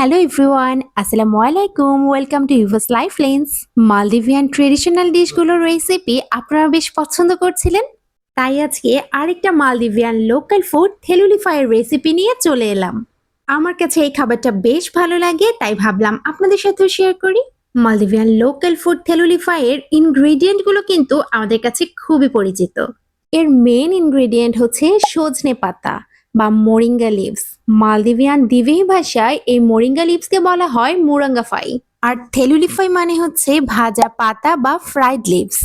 Hello everyone আসসালামু আলাইকুম welcome to ইউভাস লাইফ লেন্স মালদিভিয়ান ট্রেডিশনাল ডিশগুলোর রেসিপি আপনারা বেশ পছন্দ করছিলেন তাই আজকে আরেকটা মালদিভিয়ান লোকাল ফুড থেলুলিফায়ের রেসিপি নিয়ে চলে এলাম আমার কাছে এই খাবারটা বেশ ভালো লাগে তাই ভাবলাম আপনাদের সাথেও শেয়ার করি মালদিভিয়ান লোকাল ফুড থেলুলিফায়ের ইনগ্রেডিয়েন্টগুলো কিন্তু আমাদের কাছে খুবই পরিচিত এর মেন ইনগ্রেডিয়েন্ট হচ্ছে সজনে পাতা বা মোরিঙ্গা লিভস মালদিভিয়ান দিভেই ভাষায় এই মোরিঙ্গা লিভসকে বলা হয় মুরাঙ্গাফাই আর থেলুলিফাই মানে হচ্ছে ভাজা পাতা বা ফ্রাইড লিভস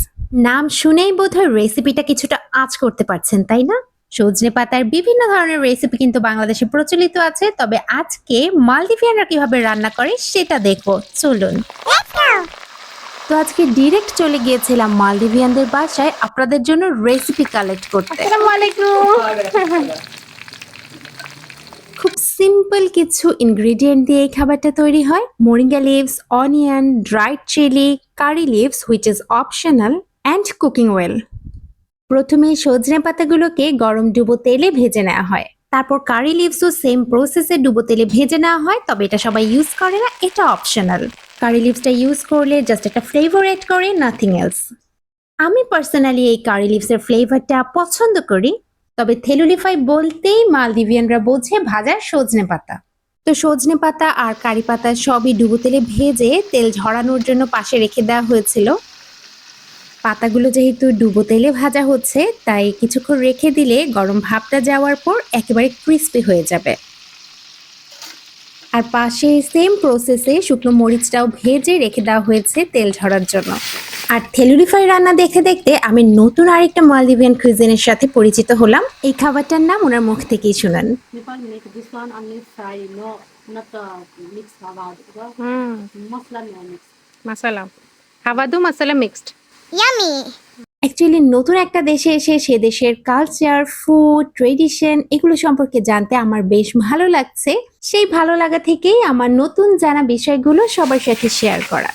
নাম শুনেই বোধহয় রেসিপিটা কিছুটা আঁচ করতে পারছেন তাই না? সজনে পাতার বিভিন্ন ধরনের রেসিপি কিন্তু বাংলাদেশে প্রচলিত আছে তবে আজকে মালদিভিয়ানরা কীভাবে রান্না করে সেটা দেখো চলুন। তো আজকে ডিরেক্ট চলে গিয়েছিলাম মালদিভিয়ানদের বাসায় আপনাদের জন্য রেসিপি কালেক্ট করতে। আসসালামু আলাইকুম। সিম্পল কিছু ইনগ্রেডিয়েন্ট দিয়ে এই খাবারটা তৈরি হয়। Moringa leaves onion dried chilli curry leaves which is optional and cooking oil প্রথমে সজনে পাতাগুলোকে গরম ডুবো তেলে ভেজে নেওয়া হয়। তারপর কারি লিভসও সেম প্রসেসে ডুবো তেলে ভেজে নেওয়া হয়, তবে এটা সবাই ইউজ করে না, এটা অপশনাল কারি লিভসটা ইউজ করলে জাস্ট একটা ফ্লেভার এড করে নাথিং এলস আমি পার্সোনালি এই কারি লিভসের ফ্লেভারটা পছন্দ করি তবে থেলুলিফাই বলতেই মালদিভিয়ানরা বোঝে ভাজার সজনে পাতা। তো সজনে পাতা আর কারি পাতা সবই ডুবো তেলে ভেজে তেল ঝরানোর জন্য পাশে রেখে দেওয়া হয়েছিল। পাতাগুলো যেহেতু ডুবো তেলে ভাজা হচ্ছে, তাই কিছুক্ষণ রেখে দিলে গরম ভাবটা যাওয়ার পর একেবারে ক্রিস্পি হয়ে যাবে। আর পাশে সেম প্রসেসে শুকনো মরিচটাও ভেজে রেখে দেওয়া হয়েছে তেল ঝরার জন্য। আর থেলুলিফাই রান্না দেখতে দেখতে আমি নতুন আরেকটা মালদিভিয়ান কুইজিনের সাথে পরিচিত হলাম। এই খাবারটার নাম ওনার মুখ থেকেই শুনান। হাবাদু মিক্সড অ্যাকচুয়ালি নতুন একটা দেশে এসে সে দেশের কালচার ফুড ট্রেডিশন এগুলো সম্পর্কে জানতে আমার বেশ ভালো লাগছে। সেই ভালো লাগা থেকেই আমার নতুন জানা বিষয়গুলো সবার সাথে শেয়ার করা।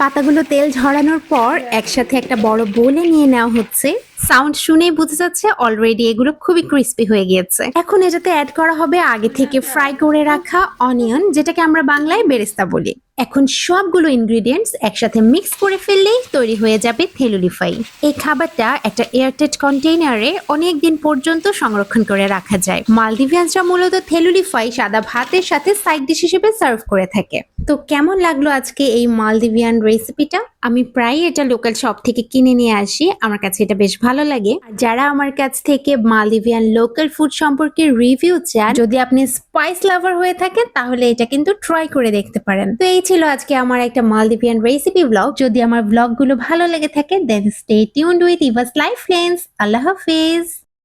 পাতাগুলো তেল ঝরানোর পর একসাথে একটা বড় বোলে নিয়ে নেওয়া হচ্ছে। সাউন্ড শুনেই বোঝা যাচ্ছে অলরেডি এগুলো খুবই ক্রিস্পি হয়ে গিয়েছে। এখন এটাতে অ্যাড করা হবে আগে থেকে ফ্রাই করে রাখা অনিয়ন যেটাকে আমরা বাংলায় বেরেস্তা বলি। এখন সবগুলো ইনগ্রেডিয়েন্টস একসাথে মিক্স করে ফেললেই তৈরি হয়ে যাবে থেলুলিফাই এই খাবারটা একটা এয়ারটেট কন্টেইনারে অনেক দিন পর্যন্ত সংরক্ষণ করে রাখা যায়। মালদিভিয়ানসরা মূলত থেলুলিফাই সাদা ভাতের সাথে সাইড ডিশ হিসেবে সার্ভ করে থাকে। তো কেমন লাগল আজকে এই মালদিভিয়ান রেসিপিটা আমি প্রায় এটা লোকাল শপ থেকে কিনে নিয়ে আসি। আমার কাছে এটা বেশ ভালো লাগে। যারা আমার কাছ থেকে মালদিভিয়ান লোকাল ফুড সম্পর্কে রিভিউ চান, যদি আপনি স্পাইস লাভার হয়ে থাকেন, তাহলে এটা কিন্তু ট্রাই করে দেখতে পারেন। তো এই ছিল আজকে আমার একটা মালদ্বীপিয়ান রেসিপি ব্লগ যদি আমার ব্লগগুলো ভালো লেগে থাকে then stay tuned with Eva's life friends আল্লাহ হাফিজ।